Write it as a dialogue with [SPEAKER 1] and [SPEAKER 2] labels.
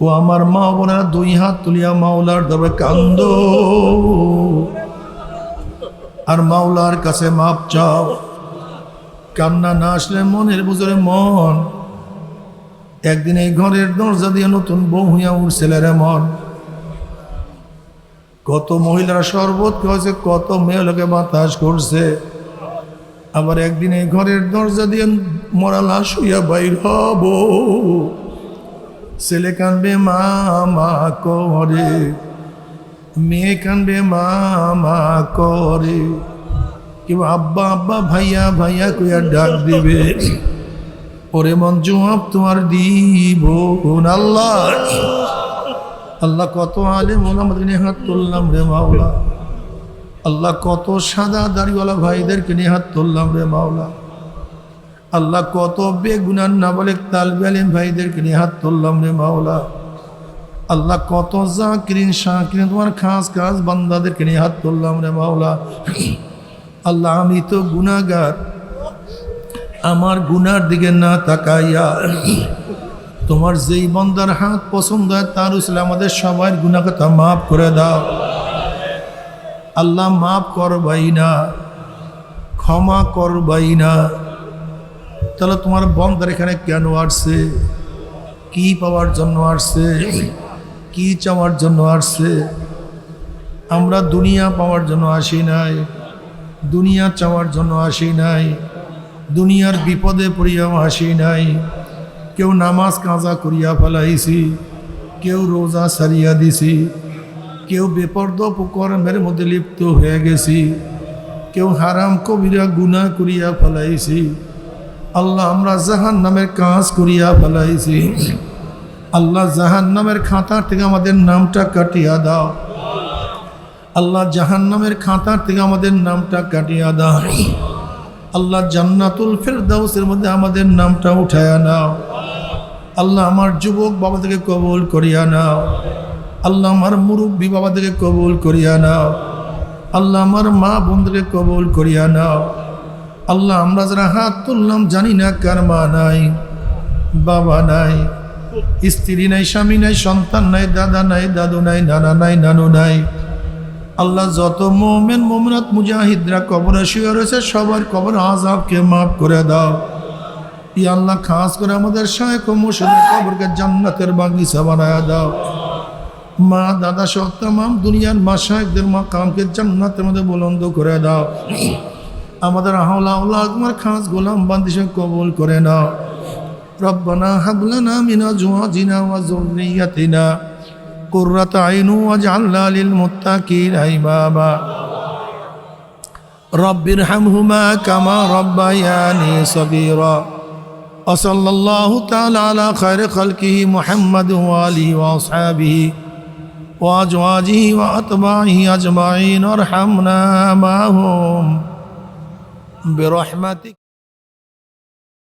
[SPEAKER 1] ও আমার মা বোনেরা দুই হাত তুলিয়া মাওলার দরবারে কান্দ। আর মাওলার কাছে মাপ চাও। কান্না না আসলে মনের বুঝরে মন। একদিন এই ঘরের দরজা দিয়ে নতুন বউ হইয়া উঠছিল রে মন। কত মহিলারা শরবত খাওয়াছে কত মেয়ে লোকে বাতাস করছে। আবার একদিন এই ঘরের দরজা দিয়ে মরা লাশ হইয়া বাইর হব। ছেলে কানবে মা মা করে, মেয়ে কানবে মা মা করে। কেউ আব্বা আব্বা, ভাইয়া ভাইয়া কইয়া ডাক দিবে, ওরে মন জবাব তোমার দিব আল্লাহ। আল্লাহ কত আলেম, ওলামাদের নিয়ে হাত তুললাম রে মাওলা। আল্লাহ কত সাদা দাড়িওয়ালা ভাইদেরকে নিয়ে হাত তুললাম রে মাওলা। আল্লাহ কত বেগুনার না বলে তালবে আলিম ভাইদেরকে নিয়ে হাত তুললাম রে মাওলা। আল্লাহ কত জাকিরিন, শাকিরিন, তোমার খাস খাস বান্দাদেরকে নিয়ে হাত তুললাম রে মাওলা। আল্লাহ, আমি তো গুনাগার আমার গুনার দিকে না তাকাইয়া তোমার যেই বন্দার হাত পছন্দ হয় তার উসলে আমাদের সবার গুনা কথা মাফ করে দাও। আল্লাহ, মাফ করবাই না, ক্ষমা করবাই না। তাহলে তোমার বন্দার এখানে কেন আসছে? কি পাওয়ার জন্য আসছে? কি চাওয়ার জন্য আসছে? আমরা দুনিয়া পাওয়ার জন্য আসি নাই, দুনিয়া চাওয়ার জন্য আসি নাই, দুনিয়ার বিপদে পড়িয়াও আসি নাই। কেউ নামাজ কাজা করিয়া ফেলাইছি, কেউ রোজা সারিয়া দিছি, কেউ বেপর্দ কর্মের মধ্যে লিপ্ত হয়ে গেছি, কেউ হারাম কবিরা গুনাহ করিয়া ফেলাইছি। আল্লাহ, আমরা জাহান নামের কাজ করিয়া ফেলাইছি। আল্লাহ জাহান নামের খাতার থেকে আমাদের নামটা কাটিয়া দাও। আল্লাহ জাহান নামের খাতার থেকে আমাদের নামটা কাটিয়া দাও। আল্লাহ, জান্নাতুল ফেরদাউসের মধ্যে আমাদের নামটা উঠায়া নাও। আল্লাহ, আমার যুবক বাবা থেকে কবুল করিয়া নাও। আল্লাহ, আমার মুরব্বী বাবা থেকে কবুল করিয়া নাও। আল্লাহ, আমার মা বোনদেরকে কবুল করিয়া নাও। আল্লাহ, আমরা যারা হাত তুললাম জানি না কার মা নাই, বাবা নাই, স্ত্রী নাই, স্বামী নাই, সন্তান নাই, দাদা নাই, দাদু নাই, নানা নাই, নানু নাই। আল্লাহ যত মোমেন, মোমনাত, মুজাহিদরা কবরে শুয়ে রয়েছে, সবার কবর আজাবকে মাফ করে দাও। ই আল্লাহ, খাস করে আমাদের শায়েখ ও মুর্শিদের কবরকে জান্নাতের বাগিচা বানায় দাও। মা, দাদা সহ তাম দুনিয়ার মা শাহেকদের মা কামকে জান্নাতের মধ্যে বুলন্দ করে দাও। আমাদের আহলা আল্লাহ তোমার খাস গোলাম বান্দিসে কবুল করে নাও রব্বানা হাবলানা মিনা জুয়াজিনা ওয়া যুররিয়াতিনা قرة عين واجعلنا للمتقين إماما رب ارحمهما كما ربياني صغيرا وصلى الله تعالى على خير خلقه محمد وآله وأصحابه وأزواجه وأتباعه أجمعين وارحمنا معهم برحمتك